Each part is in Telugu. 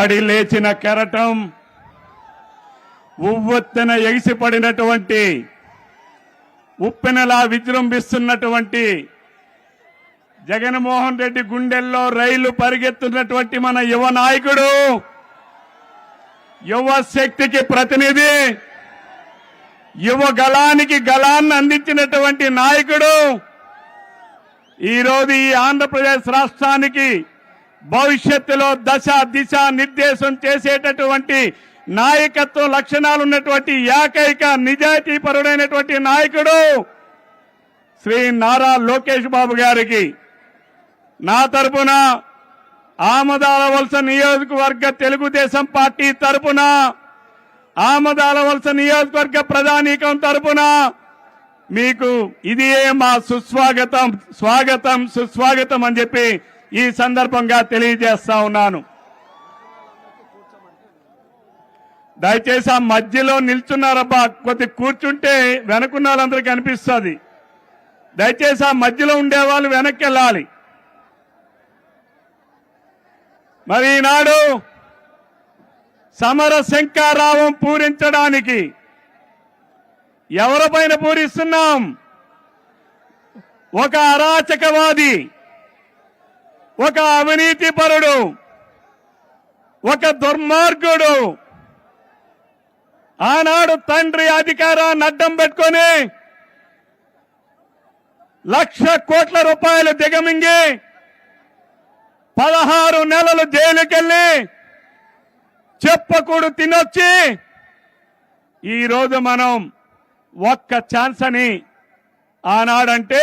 పడి లేచిన కెరటం ఉవ్వెత్తున ఎగిసిపడినటువంటి ఉప్పెనలా విజృంభిస్తున్నటువంటి జగన్మోహన్ రెడ్డి గుండెల్లో రైలు పరిగెత్తున్నటువంటి మన యువ నాయకుడు యువ శక్తికి ప్రతినిధి యువ గలానికి గలాన్ని అందించినటువంటి నాయకుడు ఈరోజు ఈ ఆంధ్రప్రదేశ్ రాష్ట్రానికి భవిష్యత్తులో దశ దిశ నిర్దేశం చేసేటటువంటి నాయకత్వ లక్షణాలు ఉన్నటువంటి ఏకైక నిజాయితీ పరుడైనటువంటి నాయకుడు శ్రీ నారా లోకేష్ బాబు గారికి. నా తరపున ఆమదాల వలస నియోజకవర్గ తెలుగుదేశం పార్టీ తరపున ఆమదాల వలస నియోజకవర్గ ప్రధానికం తరపున మీకు ఇదే మా సుస్వాగతం స్వాగతం సుస్వాగతం అని చెప్పి ఈ సందర్భంగా తెలియజేస్తా ఉన్నాను. దయచేసి ఆ మధ్యలో నిల్చున్నారబ్బా కొద్ది కూర్చుంటే వెనకున్న వాళ్ళందరికీ కనిపిస్తుంది దయచేసి ఆ మధ్యలో ఉండేవాళ్ళు వెనక్కి వెళ్ళాలి మరి ఈనాడు సమర శంకారావం పూరించడానికి ఎవరిపైన పూరిస్తున్నాం? ఒక అరాచకవాది ఒక అవినీతిపరుడు ఒక దుర్మార్గుడు. ఆనాడు తండ్రి అధికారాన్ని అడ్డం పెట్టుకొని లక్ష కోట్ల రూపాయలు దిగమింగి పదహారు నెలలు జైలుకెళ్ళి చెప్పకూడు తినొచ్చి ఈరోజు మనం ఒక్క ఛాన్స్ అని ఆనాడంటే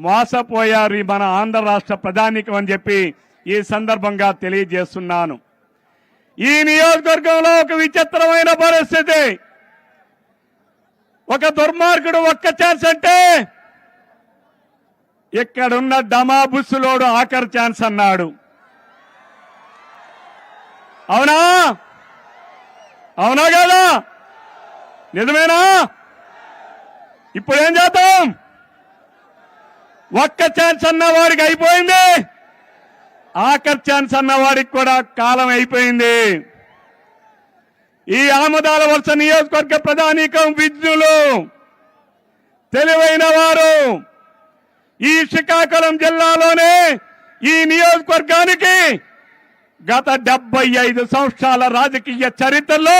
మోసపోయారు మన ఆంధ్ర రాష్ట్ర ప్రధానికం అని చెప్పి ఈ సందర్భంగా తెలియజేస్తున్నాను. ఈ నియోజకవర్గంలో ఒక విచిత్రమైన పరిస్థితి. ఒక దుర్మార్గుడు ఒక్క ఛాన్స్ అంటే ఇక్కడున్న డమాబుస్సులోడు ఆఖరి ఛాన్స్ అన్నాడు. అవునా? అవునా కదా? నిజమేనా? ఇప్పుడు ఏం చేద్దాం? ఒక్క ఛాన్స్ అన్న వాడికి అయిపోయింది. ఆఖరి ఛాన్స్ అన్న వాడికి కూడా కాలం అయిపోయింది. ఈ ఆమదాల వలస నియోజకవర్గ ప్రధానికం విజ్ఞులు తెలివైన వారు ఈ శ్రీకాకుళం జిల్లాలోనే ఈ నియోజకవర్గానికి గత డెబ్బై ఐదు సంవత్సరాల రాజకీయ చరిత్రలో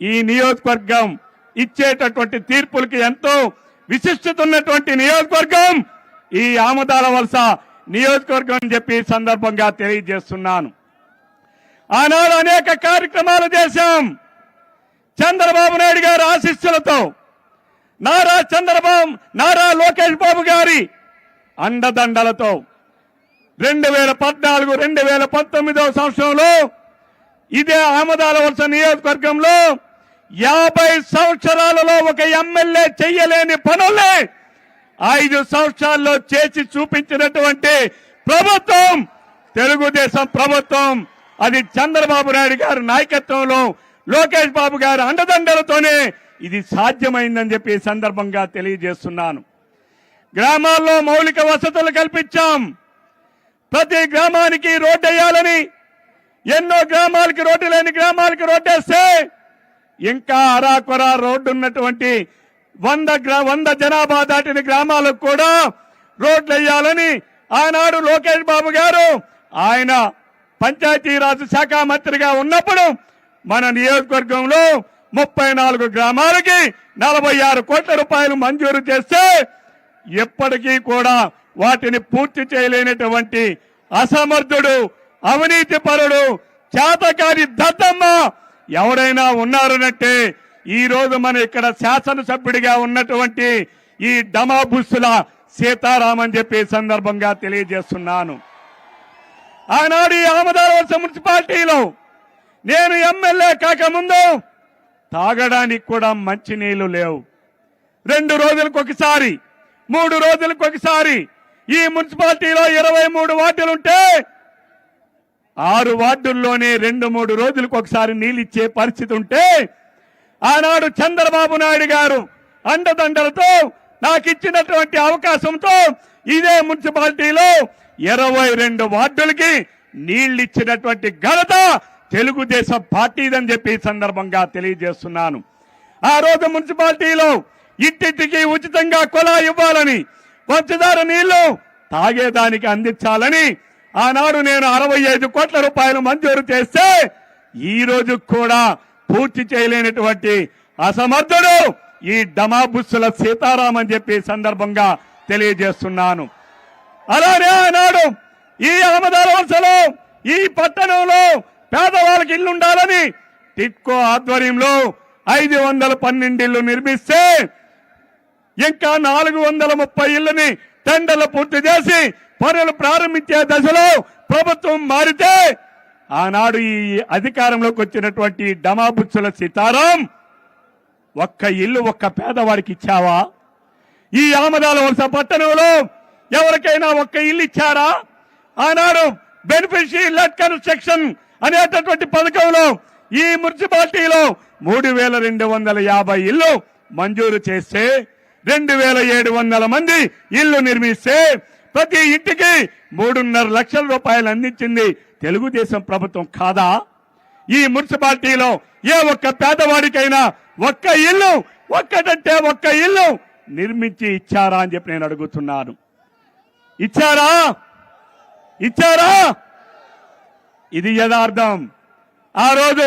ఈ నియోజకవర్గం ఇచ్చేటటువంటి తీర్పులకి ఎంతో విశిష్టత ఉన్నటువంటి నియోజకవర్గం ఈ ఆమదాల వలస నియోజకవర్గం అని చెప్పి సందర్భంగా తెలియజేస్తున్నాను. ఆనాడు అనేక కార్యక్రమాలు చేశాం. చంద్రబాబు నాయుడు గారి ఆశీస్సులతో నారా చంద్రబాబు నారా లోకేష్ బాబు గారి అండదండలతో రెండు వేల పద్నాలుగు రెండు వేల పంతొమ్మిదవ సంవత్సరంలో ఇదే ఆమదాల వలస నియోజకవర్గంలో యాభై సంవత్సరాలలో ఒక ఎమ్మెల్యే చెయ్యలేని పనులే ఐదు సంవత్సరాల్లో చేసి చూపించినటువంటి ప్రభుత్వం తెలుగుదేశం ప్రభుత్వం అది చంద్రబాబు నాయుడు గారి నాయకత్వంలో లోకేష్ బాబు గారి అండదండలతోనే ఇది సాధ్యమైందని చెప్పి సందర్భంగా తెలియజేస్తున్నాను. గ్రామాల్లో మౌలిక వసతులు కల్పించాం. ప్రతి గ్రామానికి రోడ్డు వేయాలని ఎన్నో గ్రామాలకి రోడ్డు లేని గ్రామాలకి రోడ్డేస్తే ఇంకా అరాకొర రోడ్డు ఉన్నటువంటి వంద గ్రా వంద జనాభా దాటిన గ్రామాలకు కూడా రోడ్లు వేయాలని ఆనాడు లోకేష్ బాబు గారు ఆయన పంచాయతీరాజ్ శాఖ మంత్రిగా ఉన్నప్పుడు మన నియోజకవర్గంలో ముప్పై నాలుగు గ్రామాలకి నలభై ఆరు కోట్ల రూపాయలు మంజూరు చేస్తే ఎప్పటికీ కూడా వాటిని పూర్తి చేయలేనటువంటి అసమర్థుడు అవినీతి పరుడు చేతకాని దద్దమ్మ ఎవరైనా ఉన్నారనంటే ఈ రోజు మన ఇక్కడ శాసనసభ్యుడిగా ఉన్నటువంటి ఈ డమాబుస్సుల సీతారాం అని చెప్పి సందర్భంగా తెలియజేస్తున్నాను. ఆనాడు ఈ ఆమదాలవలస మున్సిపాలిటీలో నేను ఎమ్మెల్యే కాకముందు తాగడానికి కూడా మంచి నీళ్ళు లేవు. రెండు రోజులకు ఒకసారి మూడు రోజులకు ఒకసారి ఈ మున్సిపాలిటీలో ఇరవై మూడు వార్డులుంటే ఆరు వార్డుల్లోనే రెండు మూడు రోజులకు ఒకసారి నీళ్ళిచ్చే పరిస్థితి ఉంటే ఆనాడు చంద్రబాబు నాయుడు గారు అండదండలతో నాకు ఇచ్చినటువంటి అవకాశంతో ఇదే మున్సిపాలిటీలో ఇరవై రెండు వార్డులకి నీళ్ళిచ్చినటువంటి ఘనత తెలుగుదేశం పార్టీదని చెప్పి సందర్భంగా తెలియజేస్తున్నాను. ఆ రోజు మున్సిపాలిటీలో ఇంటింటికి ఉచితంగా కొలా ఇవ్వాలని పంచదార నీళ్ళు తాగేదానికి అందించాలని ఆనాడు నేను అరవై ఐదు కోట్ల రూపాయలు మంజూరు చేస్తే ఈ రోజు కూడా పూర్తి చేయలేనటువంటి అసమర్థుడు ఈ డమాబుస్సుల సీతారాం అని చెప్పి సందర్భంగా తెలియజేస్తున్నాను. అలానే ఆనాడు ఈ అహ్మదాల వలసలో ఈ పట్టణంలో పేదవాళ్ళకి ఇల్లు ఉండాలని టిట్కో ఆధ్వర్యంలో ఐదు వందల పన్నెండిళ్ళు నిర్మిస్తే ఇంకా నాలుగు వందల ముప్పై ఇళ్ళని టెండర్లు పూర్తి చేసి పనులు ప్రారంభించే దశలో ప్రభుత్వం మారితే ఆనాడు ఈ అధికారంలోకి వచ్చినటువంటి డమాబుచ్చుల సీతారాం ఒక్క ఇల్లు ఒక్క పేదవాడికి ఇచ్చావా? ఈ ఆమదాల వలస పట్టణంలో ఎవరికైనా ఒక్క ఇల్లు ఇచ్చారా? ఆనాడు బెనిఫిషియరీ లెట్ కన్స్ట్రక్షన్ అనేటటువంటి పథకంలో ఈ మున్సిపాలిటీలో మూడు వేల రెండు వందల యాభై ఇల్లు మంజూరు చేస్తే రెండు వేల ఏడు వందల మంది ఇల్లు నిర్మిస్తే ప్రతి ఇంటికి మూడున్నర లక్షల రూపాయలు అందించింది తెలుగుదేశం ప్రభుత్వం కాదా? ఈ మున్సిపాలిటీలో ఏ ఒక్క పేదవాడికైనా ఒక్క ఇల్లు ఒక్కటంటే ఒక్క ఇల్లు నిర్మించి ఇచ్చారా అని చెప్పి నేను అడుగుతున్నాను. ఇచ్చారా? ఇచ్చారా? ఇది యథార్థం. ఆ రోజు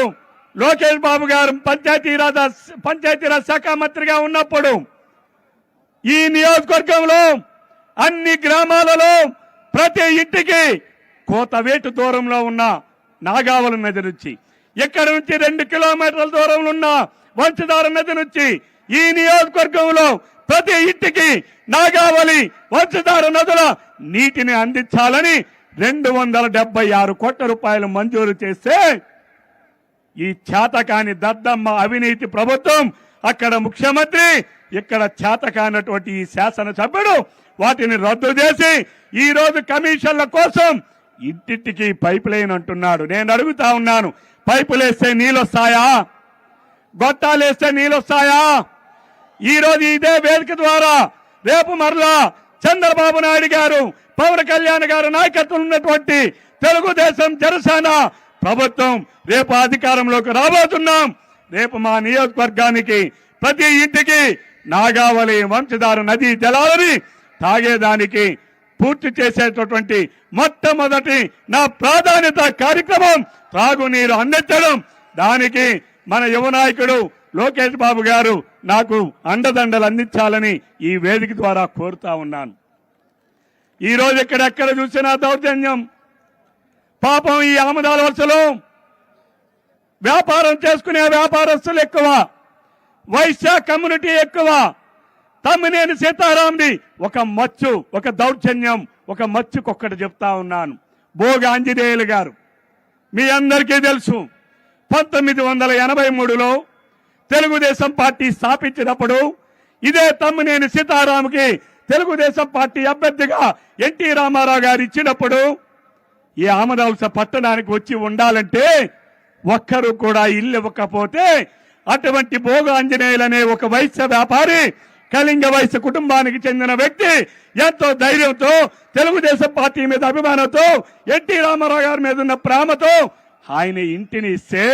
లోకేష్ బాబు గారు పంచాయతీరాజ్ పంచాయతీరాజ్ శాఖ మంత్రిగా ఉన్నప్పుడు ఈ నియోజకవర్గంలో అన్ని గ్రామాలలో ప్రతి ఇంటికి కోతవేటు దూరంలో ఉన్న నాగావళి నది నుంచి ఇక్కడ నుంచి రెండు కిలోమీటర్ల దూరంలో ఉన్న వంశధార నది నుంచి ఈ నియోజకవర్గంలో ప్రతి ఇంటికి నాగావళి వంశధార నదుల నీటిని అందించాలని రెండు వందల డెబ్బై ఆరు కోట్ల రూపాయలు మంజూరు చేస్తే ఈ చేతకాని దద్దమ్మ అవినీతి ప్రభుత్వం అక్కడ ముఖ్యమంత్రి ఇక్కడ చేతకానటువంటి ఈ శాసనసభ్యుడు వాటిని రద్దు చేసి ఈ రోజు కమిషన్ల కోసం ఇంటింటికి పైప్ లైన్ అంటున్నాడు. నేను అడుగుతా ఉన్నాను పైపులు వేస్తే నీళ్ళొస్తాయా గొట్టాలు వేస్తే నీళ్ళొస్తాయా ఈ రోజు ఇదే వేదిక ద్వారా రేపు మరలా చంద్రబాబు నాయుడు గారు పవన్ కళ్యాణ్ గారు నాయకత్వం ఉన్నటువంటి తెలుగుదేశం జనసేన ప్రభుత్వం రేపు అధికారంలోకి రాబోతున్నాం. రేపు మా నియోజకవర్గానికి ప్రతి ఇంటికి నాగావళి వంశధార నదీ జలాలని తాగేదానికి పూర్తి చేసేటటువంటి మొట్టమొదటి నా ప్రాధాన్యత కార్యక్రమం త్రాగునీరు అందించడం. దానికి మన యువ నాయకుడు లోకేష్ బాబు గారు నాకు అండదండలు అందించాలని ఈ వేదిక ద్వారా కోరుతా ఉన్నాను. ఈ రోజు ఎక్కడెక్కడ చూసినా దౌర్జన్యం. పాపం ఈ ఆమదాల వరుసలో వ్యాపారం చేసుకునే వ్యాపారస్తులు ఎక్కువ. వైశ్య కమ్యూనిటీ ఎక్కువ. తమ్మినేని సీతారాంది ఒక మచ్చు ఒక దౌర్జన్యం ఒక మచ్చుకొక్కటి చెప్తా ఉన్నాను. భోగ ఆంజనేయులు గారు మీ అందరికీ తెలుసు పంతొమ్మిది వందల ఎనభై మూడులో తెలుగుదేశం పార్టీ స్థాపించినప్పుడు ఇదే తమ్మినేని సీతారాంకి తెలుగుదేశం పార్టీ అభ్యర్థిగా ఎన్టీ రామారావు గారు ఇచ్చినప్పుడు ఈ ఆమదాల్స పట్టణానికి వచ్చి ఉండాలంటే ఒక్కరు కూడా ఇల్లు ఇవ్వకపోతే అటువంటి భోగ ఆంజనేయులు అనే ఒక వైశ్య వ్యాపారి కళింగ వయస్సు కుటుంబానికి చెందిన వ్యక్తి ఎంతో ధైర్యంతో తెలుగుదేశం పార్టీ మీద అభిమానంతో ఎన్టీ రామారావు గారి మీద ఉన్న ప్రేమతో ఆయన ఇంటిని ఇస్తే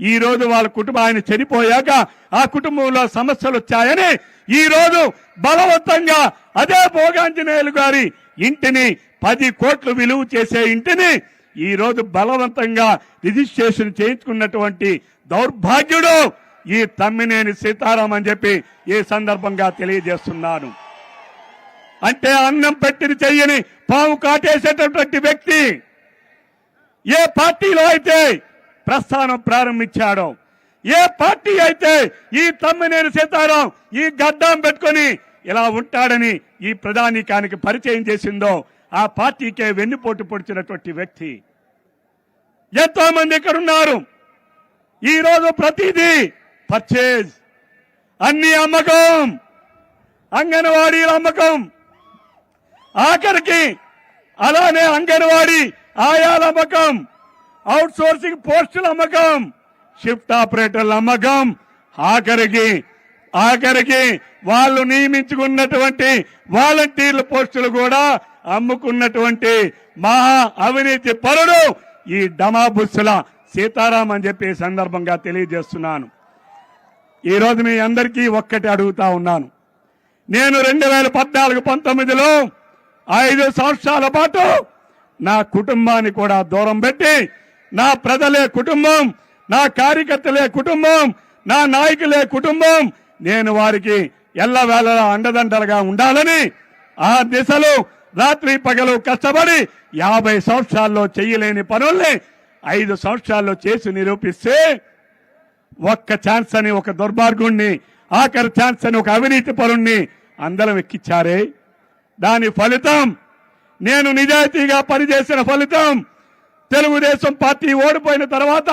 ఈ రోజు వాళ్ళ కుటుంబం ఆయన చనిపోయాక ఆ కుటుంబంలో సమస్యలు వచ్చాయని ఈ రోజు బలవంతంగా అదే భోగాంజనేయులు గారి ఇంటిని పది కోట్లు విలువ చేసే ఇంటిని ఈ రోజు బలవంతంగా రిజిస్ట్రేషన్ చేయించుకున్నటువంటి దౌర్భాగ్యుడు ఈ తమ్మినేని సీతారాం అని చెప్పి ఈ సందర్భంగా తెలియజేస్తున్నాను. అంటే అన్నం పెట్టిన చెయ్యని పాము కాటేసేటటువంటి వ్యక్తి ఏ పార్టీలో అయితే ప్రస్థానం ప్రారంభించాడో ఏ పార్టీ అయితే ఈ తమ్మినేని సీతారాం ఈ గడ్డం పెట్టుకొని ఇలా ఉంటాడని ఈ ప్రధానికానికి పరిచయం చేసిందో ఆ పార్టీకే వెన్నుపోటు పొడిచినటువంటి వ్యక్తి. ఎంతో మంది ఇక్కడ ఉన్నారు ఈ రోజు ప్రతిదీ పర్చేజ్ అన్ని అమ్మకం. అంగన్వాడీల అమ్మకం. ఆఖరికి అలానే అంగన్వాడీ ఆయాల అమ్మకం. అవుట్ సోర్సింగ్ పోస్టుల అమ్మకం. షిఫ్ట్ ఆపరేటర్ల అమ్మకం. ఆఖరికి ఆఖరికి వాళ్ళు నియమించుకున్నటువంటి వాలంటీర్ల పోస్టులు కూడా అమ్ముకున్నటువంటి మహా అవినీతి పరుడు ఈ డమాబుస్సుల సీతారాం అని చెప్పి సందర్భంగా తెలియజేస్తున్నాను. ఈ రోజు మీ అందరికీ ఒక్కటి అడుగుతా ఉన్నాను. నేను రెండు వేల పద్నాలుగు పంతొమ్మిదిలో ఐదు సంవత్సరాల పాటు నా కుటుంబాన్ని కూడా దూరం పెట్టి నా ప్రజలే కుటుంబం నా కార్యకర్తలే కుటుంబం నా నాయకులే కుటుంబం నేను వారికి ఎల్లవేళలా అండదండలుగా ఉండాలని ఆ దిశలో రాత్రి పగలు కష్టపడి యాభై సంవత్సరాల్లో చేయలేని పనుల్ని ఐదు సంవత్సరాల్లో చేసి నిరూపిస్తే ఒక్క ఛాన్స్ అని ఒక దుర్మార్గుణ్ణి ఆఖరి ఛాన్స్ అని ఒక అవినీతి పరుణ్ణి అందరం ఎక్కిచ్చారే. దాని ఫలితం నేను నిజాయితీగా పనిచేసిన ఫలితం తెలుగుదేశం పార్టీ ఓడిపోయిన తర్వాత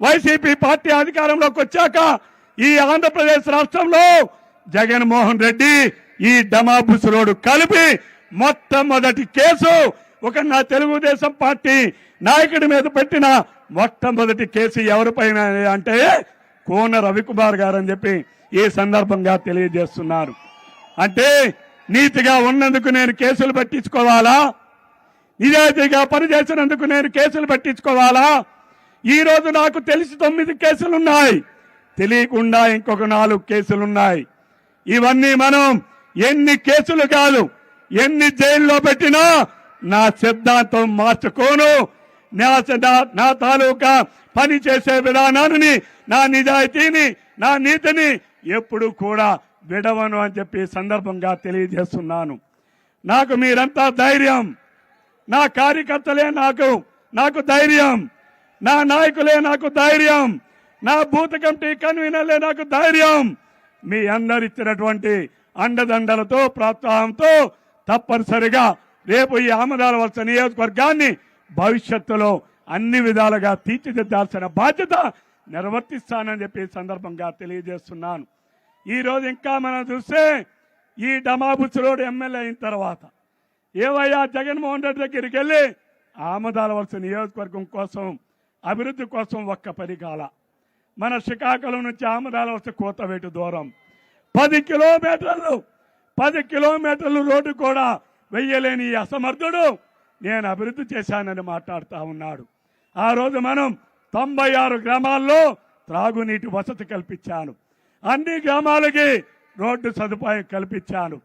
వైసీపీ పార్టీ అధికారంలోకి వచ్చాక ఈ ఆంధ్రప్రదేశ్ రాష్ట్రంలో జగన్మోహన్ రెడ్డి ఈ డమాబుసులోడు కలిపి మొట్టమొదటి కేసు ఒక నా తెలుగుదేశం పార్టీ నాయకుడి మీద పెట్టిన మొట్టమొదటి కేసు ఎవరిపైన అంటే కోన రవికుమార్ గారు అని చెప్పి ఈ సందర్భంగా తెలియజేస్తున్నారు. అంటే నీతిగా ఉన్నందుకు నేను కేసులు పట్టించుకోవాలా? నిజాయితీగా పనిచేసినందుకు నేను కేసులు పట్టించుకోవాలా? ఈ రోజు నాకు తెలిసి తొమ్మిది కేసులున్నాయి. తెలియకుండా ఇంకొక నాలుగు కేసులున్నాయి. ఇవన్నీ మనం ఎన్ని కేసులు కాదు ఎన్ని జైల్లో పెట్టినా నా సిద్ధాంతం మార్చుకోను. నా నా తాలూకా పని చేసే విధానాన్ని నా నిజాయితీని నా నీతిని ఎప్పుడు కూడా విడవను అని చెప్పి సందర్భంగా తెలియజేస్తున్నాను. నాకు మీరంతా ధైర్యం. నా కార్యకర్తలే నాకు నాకు ధైర్యం. నా నాయకులే నాకు ధైర్యం. నా బూత్ కమిటీ కన్వీనర్లే నాకు ధైర్యం. మీ అందరిచ్చినటువంటి అండదండలతో ప్రోత్సాహంతో తప్పనిసరిగా రేపు ఈ ఆమదాల వలస నియోజకవర్గాన్ని భవిష్యత్తులో అన్ని విధాలుగా తీర్చిదిద్దాల్సిన బాధ్యత నిర్వర్తిస్తానని చెప్పి సందర్భంగా తెలియజేస్తున్నాను. ఈరోజు ఇంకా మనం చూస్తే ఈ డమాబుస్ రోడ్ ఎమ్మెల్యే అయిన తర్వాత ఏవయ్యా జగన్మోహన్ రెడ్డి దగ్గరికి వెళ్ళి ఆమదాల వలస నియోజకవర్గం కోసం అభివృద్ధి కోసం ఒక్క పని కాల మన శ్రీకాకుళం నుంచి ఆమదాల వలస కోతవేటు దూరం. పది కిలోమీటర్లు పది కిలోమీటర్లు రోడ్డు కూడా వెయ్యలేని ఈ అసమర్థుడు నేను అభివృద్ధి చేశానని మాట్లాడుతూ ఉన్నాడు. ఆ రోజు మనం తొంభై ఆరు గ్రామాల్లో త్రాగునీటి వసతి కల్పించాను. అన్ని గ్రామాలకి రోడ్డు సదుపాయం కల్పించాను.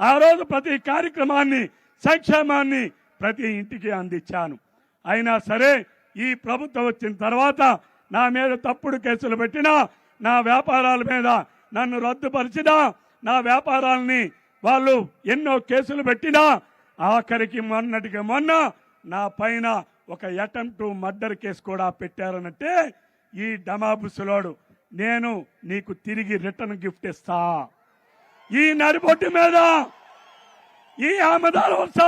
ఆ రోజు ప్రతి కార్యక్రమాన్ని సంక్షేమాన్ని ప్రతి ఇంటికి అందించాను. అయినా సరే ఈ ప్రభుత్వం వచ్చిన తర్వాత నా మీద తప్పుడు కేసులు పెట్టినా నా వ్యాపారాల మీద నన్ను రద్దుపరిచినా నా వ్యాపారాలని వాళ్ళు ఎన్నో కేసులు పెట్టినా ఆఖరికి మొన్నటికి మొన్న నా పైన ఒక అటెంప్ట్ మర్డర్ కేసు కూడా పెట్టారనంటే ఈ డమాబుసులోడు నేను నీకు తిరిగి రిటర్న్ గిఫ్ట్ ఇస్తా. ఈ నడిబొడ్డు మీద ఈ ఆమెదాల వలస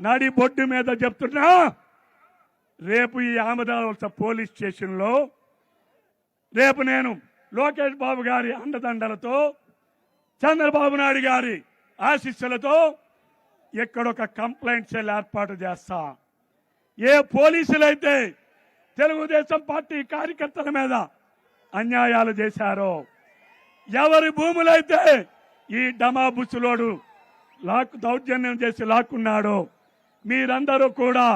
నడిబొడ్డు మీద చెప్తున్నా రేపు ఈ ఆమెదాల వలస పోలీస్ స్టేషన్లో. రేపు నేను లోకేష్ బాబు గారి అండదండలతో చంద్రబాబు నాయుడు గారి ఆశీస్సులతో ఇక్కడ ఒక కంప్లైంట్ సెల్ ఏర్పాటు చేస్తా. ఏ పోలీసులైతే తెలుగుదేశం పార్టీ కార్యకర్తల మీద అన్యాయాలు చేశారో ఎవరి భూములైతే ఈ డమాబుసులోడు లాక్కు దౌర్జన్యం చేసి లాక్కున్నాడో మీరందరూ కూడా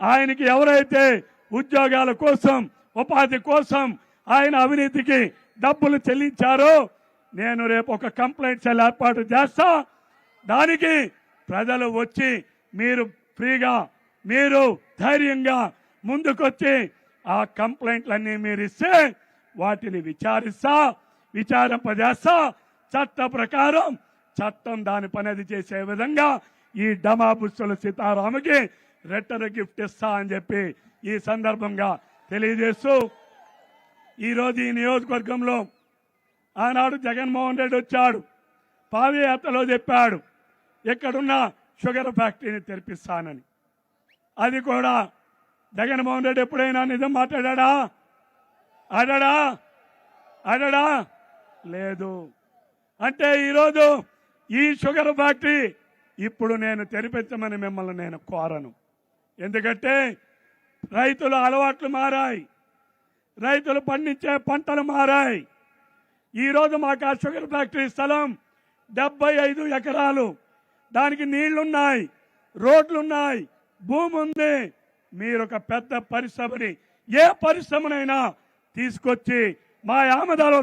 ఆయనకి ఎవరైతే ఉద్యోగాల కోసం ఉపాధి కోసం ఆయన అవినీతికి డబ్బులు చెల్లించారో నేను రేపు ఒక కంప్లైంట్ సెల్ ఏర్పాటు చేస్తా? దానికి ప్రజలు వచ్చి మీరు ఫ్రీగా మీరు ధైర్యంగా ముందుకొచ్చి ఆ కంప్లైంట్లన్నీ మీరు ఇస్తే వాటిని విచారిస్తా విచారింపజేస్తా. చట్ట ప్రకారం చట్టం దాని పనిది చేసే విధంగా ఈ డమాబుస్సుల సీతారాముకి రెట్టర గిఫ్ట్ ఇస్తా అని చెప్పి ఈ సందర్భంగా తెలియజేస్తూ ఈరోజు ఈ నియోజకవర్గంలో ఆనాడు జగన్మోహన్ రెడ్డి వచ్చాడు పాదయాత్రలో చెప్పాడు ఎక్కడున్న షుగర్ ఫ్యాక్టరీని తెరిపిస్తానని. అది కూడా జగన్మోహన్ రెడ్డి ఎప్పుడైనా నిజం మాట్లాడా అడడా అడడా లేదు. అంటే ఈరోజు ఈ షుగర్ ఫ్యాక్టరీ ఇప్పుడు నేను తెరిపించమని మిమ్మల్ని నేను కోరను. ఎందుకంటే రైతుల అలవాట్లు మారాయి. రైతులు పండించే పంటలు మారాయి. ఈరోజు మాకు ఆ షుగర్ ఫ్యాక్టరీ స్థలం డెబ్బై ఐదు ఎకరాలు. దానికి నీళ్ళున్నాయి రోడ్లున్నాయి భూమి ఉంది మీరు ఒక పెద్ద పరిశ్రమని ఏ పరిశ్రమనైనా తీసుకొచ్చి మా ఆమదాల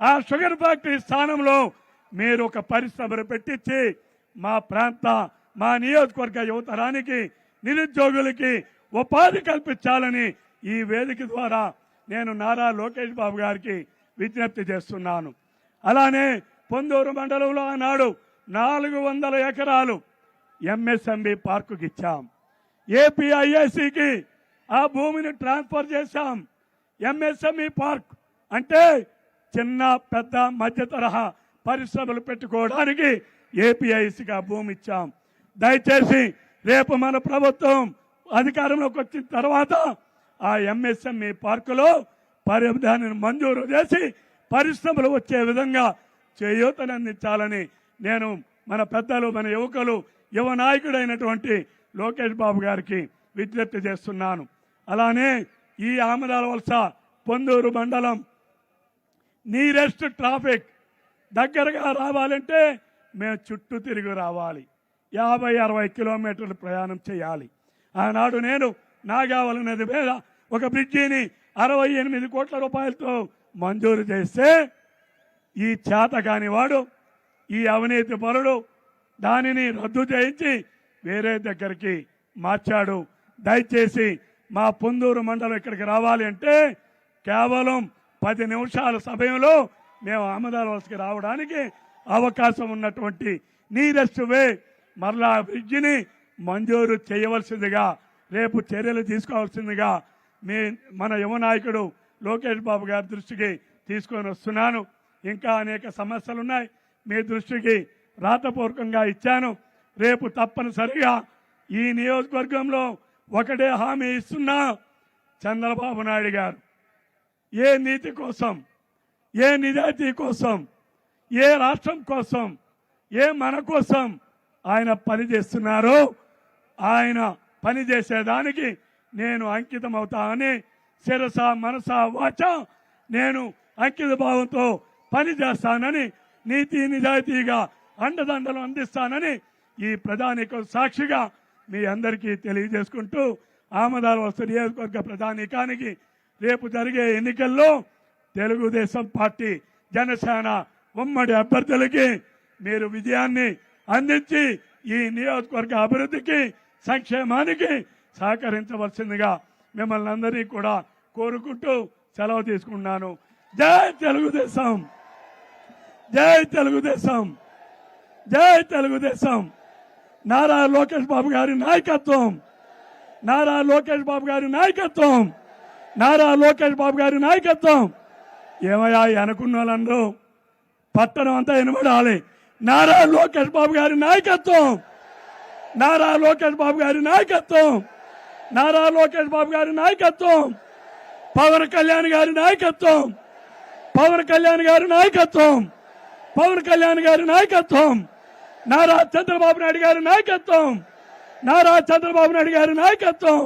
ఆ షుగర్ ఫ్యాక్టరీ స్థానంలో మీరు ఒక పరిశ్రమను పెట్టించి మా ప్రాంత మా నియోజకవర్గ యువతరానికి నిరుద్యోగులకి ఉపాధి కల్పించాలని ఈ వేదిక ద్వారా నేను నారా లోకేష్ బాబు గారికి విజ్ఞప్తి చేస్తున్నాను. అలానే పొందూరు మండలంలో ఆనాడు నాలుగు వందల ఎకరాలు ఎంఎస్ఎంబి పార్కుకి ఇచ్చాం. ఏపీఐఏసీకి ఆ భూమిని ట్రాన్స్ఫర్ చేశాం. ఎంఎస్ఎంఈ పార్క్ అంటే చిన్న పెద్ద మధ్య తరహా పరిశ్రమలు పెట్టుకోవడానికి ఏపీఐసిగా ఆ భూమి ఇచ్చాం. దయచేసి రేపు మన ప్రభుత్వం అధికారంలోకి వచ్చిన తర్వాత ఆ ఎంఎస్ఎంఈ పార్కులో పరి దానిని మంజూరు చేసి పరిశ్రమలు వచ్చే విధంగా చేయూతను అందించాలని నేను మన పెద్దలు మన యువకులు యువ నాయకుడైనటువంటి లోకేష్ బాబు గారికి విజ్ఞప్తి చేస్తున్నాను. అలానే ఈ ఆమదాల వలస పొందూరు మండలం నీరెస్ట్ ట్రాఫిక్ దగ్గరగా రావాలంటే మేము చుట్టూ తిరిగి రావాలి. యాభై అరవై కిలోమీటర్లు ప్రయాణం చేయాలి. ఆనాడు నేను నాగావళి నది మీద ఒక బ్రిడ్జిని అరవై ఎనిమిది కోట్ల రూపాయలతో మంజూరు చేస్తే ఈ చేత కానివాడు ఈ అవినీతి పరుడు దానిని రద్దు చేయించి వేరే దగ్గరికి మార్చాడు. దయచేసి మా పొందూరు మండలం ఇక్కడికి రావాలి అంటే కేవలం పది నిమిషాల సమయంలో మేము అహ్మదాబాద్కి రావడానికి అవకాశం ఉన్నటువంటి నీరెస్ట్ వే మరలా బ్రిడ్జిని మంజూరు చేయవలసిందిగా రేపు చర్యలు తీసుకోవాల్సిందిగా మీ మన యువ నాయకుడు లోకేష్ బాబు గారి దృష్టికి తీసుకొని వస్తున్నాను. ఇంకా అనేక సమస్యలు ఉన్నాయి మీ దృష్టికి రాతపూర్వకంగా ఇచ్చాను. రేపు తప్పనిసరిగా ఈ నియోజకవర్గంలో ఒకటే హామీ ఇస్తున్నా చంద్రబాబు నాయుడు గారు. ఏ నీతి కోసం ఏ నిజాయితీ కోసం ఏ రాష్ట్రం కోసం ఏ మన కోసం ఆయన పనిచేస్తున్నారో. ఆయన పనిచేసేదానికి నేను అంకితం అవుతానని శిరస మనస వాచ నేను అంకిత భావంతో పని చేస్తానని నీతి నిజాయితీగా అండదండలు అందిస్తానని ఈ ప్రధానిక సాక్షిగా మీ అందరికీ తెలియజేసుకుంటూ ఆమదాల వస్తు నియోజకవర్గ ప్రధానికానికి రేపు జరిగే ఎన్నికల్లో తెలుగుదేశం పార్టీ జనసేన ఉమ్మడి అభ్యర్థులకి మీరు విజయాన్ని అందించి ఈ నియోజకవర్గ అభివృద్ధికి సంక్షేమానికి సహకరించవలసిందిగా మిమ్మల్ని అందరినీ కూడా కోరుకుంటూ సెలవు తీసుకున్నాను జై తెలుగుదేశం! జై తెలుగుదేశం! జై తెలుగుదేశం! నారా లోకేష్ బాబు గారి నాయకత్వం! నారా లోకేష్ బాబు గారి నాయకత్వం! నారా లోకేష్ బాబు గారి నాయకత్వం! ఏమయ్యా అనుకున్న వాళ్ళందరూ పట్టణం అంతా వినబడాలి నారా లోకేష్ బాబు గారి నాయకత్వం! నారా లోకేష్ బాబు గారి నాయకత్వం! నారా లోకేష్ బాబు గారి నాయకత్వం పవన్ కళ్యాణ్ గారి నాయకత్వం పవన్ కళ్యాణ్ గారి నాయకత్వం పవన్ కళ్యాణ్ గారి నాయకత్వం నారా చంద్రబాబు నాయుడు గారి నాయకత్వం నారా చంద్రబాబు నాయుడు గారి నాయకత్వం.